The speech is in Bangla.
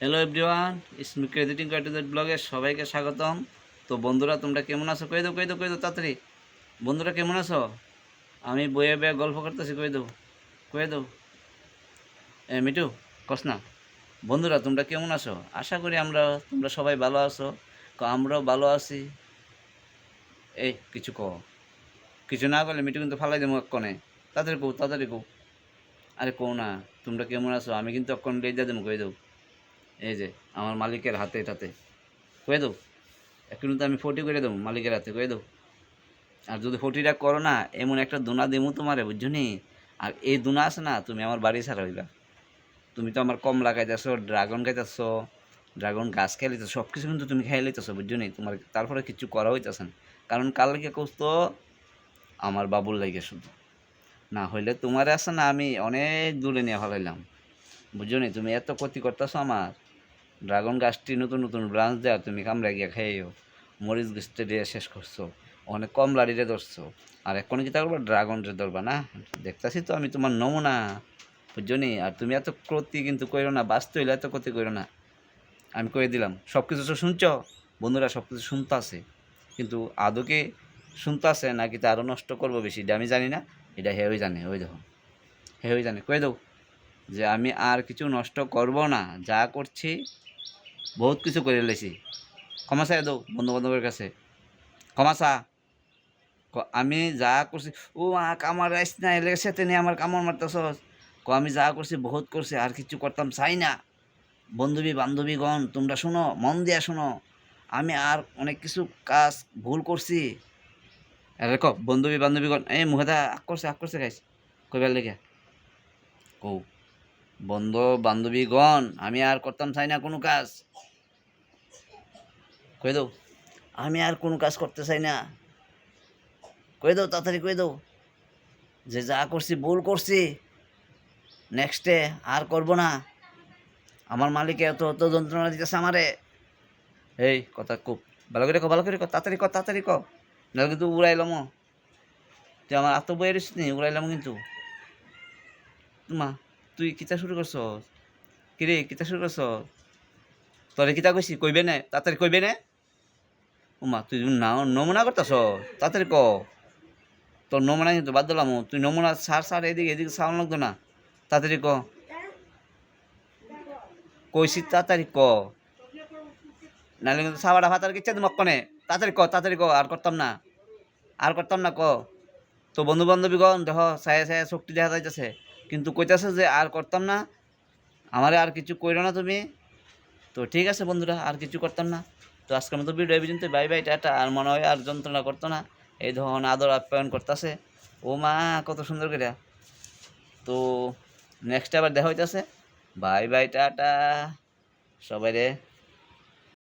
হ্যালো এভরিওয়ান স্মিক এডিটিং কার্টুজের ব্লগে সবাইকে স্বাগতম। তো বন্ধুরা, তোমরা কেমন আছো? কই দাও কই দাও কই দাও, তাড়াতাড়ি। বন্ধুরা, কেমন আছো? আমি বইয়ে বইয়ে গল্প করতেছি, কই দাও কই দাও। এ মিটু কস না। বন্ধুরা, তোমরা কেমন আছো? আশা করি আমরা, তোমরা সবাই ভালো আছো। আমরাও ভালো আছি। এই, কিছু কও। কিছু না করলে মিটু কিন্তু ফালাই দেবো এক্ষণে। তাড়াতাড়ি কও তাড়াতাড়ি কও। আরে কও না, তোমরা কেমন আছো? আমি কিন্তু অক্ষণ লেজা দেবো, কই দাও। এই যে, আমার মালিকের হাতে এটাতে কয়ে দেবো এখন তো আমি ফটি করে দেবো মালিকের হাতে, কয়ে দেবো আর যদি ফটিটা করো না, এমন একটা দুনা দেবো তোমারে, বুঝছ নি? আর এই দুনা আছে না, তুমি আমার বাড়ি ছাড়া হইবা। তুমি তো আমার কমলা খাইতেছো, ড্রাগন খাইতেছো, ড্রাগন গাছ খাই সব কিছু কিন্তু তুমি খাই লিতেছো বুঝছ নি? তোমার তারপরে কিছু করা হইতেছে না। কারণ কালকে কষ্ট আমার বাবুর লাগে শুধু। না হইলে তোমার আছে না, আমি অনেক দূরে নিয়ে ফেলাইলাম। বুঝছ নি? তুমি এত ক্ষতি করতেছো আমার। ড্রাগন গাছটি নতুন নতুন ব্রাঞ্চ দেওয়া, তুমি কামড়া গিয়া খেয়েও। মরিচ গাছটা দিয়ে শেষ করছ। অনেক কম লাড়িরে ধরছো। আর এখন কি থাকব ড্রাগন রে ধরবা না? দেখতেছি তো আমি তোমার নমুনা বুঝছ নি আর তুমি এত ক্ষতি কিন্তু করো না বাঁচতে হইলে এত ক্ষতি করো না। আমি করে দিলাম সব কিছু তো শুনছ? বন্ধুরা সব কিছু শুনতাছে। কিন্তু আদৌকে শুনতাছে নাকি তা আরও নষ্ট করব বেশি? আমি জানি না। এটা হেই জানে, ওই দেখো। হেই জানে, কয়ে দাও। যে আমি আর কিছু নষ্ট করব না, যা করছি, বহুত কিছু করে লেছি। ক্ষমা চাই দাও বন্ধু বান্ধবের কাছে। ক্ষমা চা। আমি যা করছি, ও মা, কামার আইস না এলে সাথে নিয়ে আমার কামড় মারতেছ ক, আমি যা করছি, বহুত করছি, আর কিছু করতাম চাই না। বন্ধুবী বান্ধবীগণ তোমরা শোনো, মন দিয়া শোনো। আমি আর অনেক কিছু কাজ ভুল করছি। ক, বন্ধুবী বান্ধবীগণ এই মুহেদা আক করছে আক করছে গাইস কইবার লেগে কৌ বন্ধু বান্ধবীগণ, আমি আর করতাম চাই না কোনো কাজ। কই দাও। আমি আর কোনো কাজ করতে চাই না। কই দাও, তাড়াতাড়ি কই দাও। যে যা করছি, ভুল করছি নেক্সটে আর করব না। আমার মালিকে এত এত যন্ত্রণা দিতেছে আমারে। এই, কথা খুব ভালো করে কো ভালো করে কো তাড়াতাড়ি কো তাড়াতাড়ি কো নাহলে কিন্তু উড়াইলাম তুই আমার আত্ম বইয়ের নি উড়াইলাম কিন্তু। মা। তুই কিতা শুরু করছ? কিরে, কিতা শুরু করছ? তোরে কিতা কইছি? কইবে না? তাড়াতাড়ি কইবে না? উমা, তুই না, নমুনা করতেছ? তাড়াতাড়ি ক। তোর নমুনা কিন্তু বাদ দিলাম তুই নমুনা সার সার, এদিকে এদিকে সাউন্ড লাগতো না। তাড়াতাড়ি ক। কইছি তাড়াতাড়ি ক। নাহলে কিন্তু সাবাটা ভাতার কিচ্ছা মক্কনে তাড়াতাড়ি ক তাড়াতাড়ি ক, আর করতাম না। আর করতাম না, ক। তো বন্ধু বান্ধবীগণ দেখ ছায়া ছায়া, শক্তি দেখা যাইতেছে। কিন্তু কইতাছে যে আর করতাম না। আমারে আর কিছু কইরো না তুমি। তো ঠিক আছে বন্ধুরা, আর কিছু করতাম না। তো আজকের মতো ভিডিও পর্যন্ত। By bye, tata. আর মনে হয় আর যন্ত্রণা করতো না। এই ধরনের আদর আপ্যায়ন করতেছে। ও মা, কত সুন্দর করে তো নেক্সট আবার দেখা হইতাছে। বাই বাই, টাটা। সবাই রে।